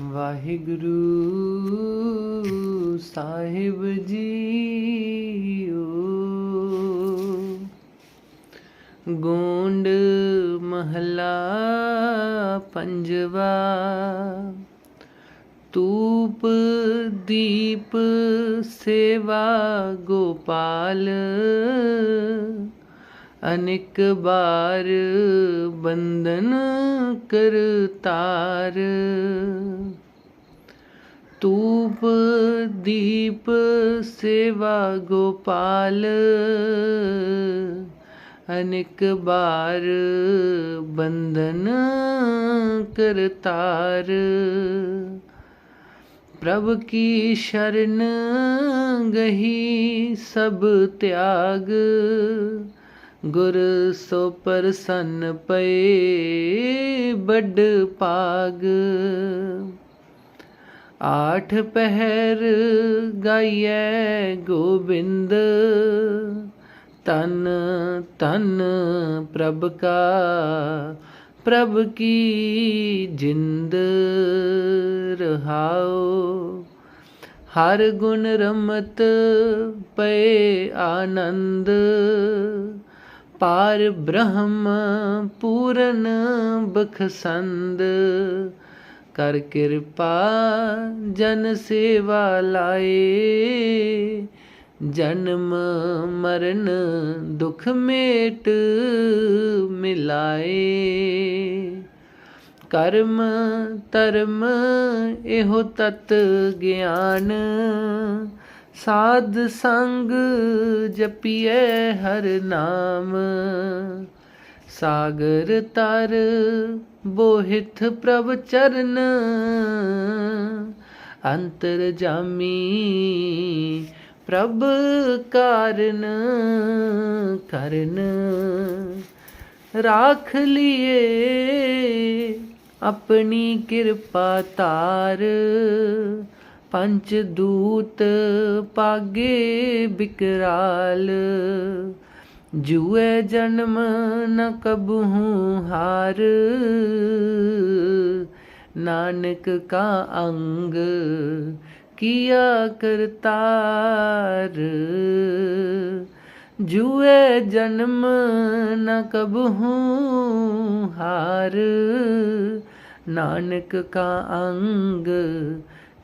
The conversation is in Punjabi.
ਵਾਹਿਗੁਰੂ ਸਾਹਿਬ ਜੀਓ। ਗੋਂਡ ਮਹਲਾ ਪੰਜਵਾ ਤੂਪ ਦੀਪ ਸੇਵਾ ਗੋਪਾਲ। ਅਨੇਕ ਬਾਰ ਬੰਦਨ ਕਰਤਾਰ ਤੂਪ ਦੀਪ ਸੇਵਾ ਗੋਪਾਲ, ਅਨਿਕ ਬਾਰ ਬੰਦਨ ਕਰਤਾਰ ਪ੍ਰਭ ਕੀ ਸ਼ਰਨ ਗਹੀ ਸਭ ਤਿਆਗ ਗੁਰ ਸੋ ਪ੍ਰਸੰਨ ਪਏ, ਵੱਡ ਪਾਗ ਆਠ ਪਹਿਰ ਗਾਈਐ ਗੋਬਿੰਦ ਤਨ ਤਨ ਪ੍ਰਭ ਕਾ, ਪ੍ਰਭ ਕੀ ਜਿੰਦ ਰਹਾਓ ਹਰ ਗੁਣ ਰਮਤ ਪਏ ਆਨੰਦ ਪਾਰ ਬ੍ਰਹਮ ਪੂਰਨ ਬਖਸੰਦ, ਕਰ ਕਿਰਪਾ ਜਨ ਸੇਵਾ ਲਾਏ। ਜਨਮ ਮਰਨ ਦੁਖ ਮੇਟ ਮਿਲਾਏ। ਕਰਮ ਧਰਮ ਇਹੋ ਤਤ ਗਿਆਨ ਸਾਧ ਸੰਗ ਜਪੀਏ ਹਰ ਨਾਮ। ਸਾਗਰ ਤਰ ਬੋਹਿਤ ਪ੍ਰਭ ਚਰਨ। ਅੰਤਰ ਜਾਮੀ ਪ੍ਰਭ ਕਾਰਨ। ਕਰਨ ਰਾਖ ਲਿਏ ਆਪਣੀ ਕਿਰਪਾ ਤਾਰ। ਪੰਚ ਦੂਤ ਪਾਗੇ ਬਿਕਰਾਲ। ਜੂਏ ਜਨਮ ਨ ਕਬਹੂ ਹਾਰ। ਨਾਨਕ ਕਾ ਅੰਗ ਕੀਆ ਕਰਤਾਰ ਜੂਏ ਜਨਮ ਨ ਕਬਹੂ ਹਾਰ। ਨਾਨਕ ਕਾ ਅੰਗ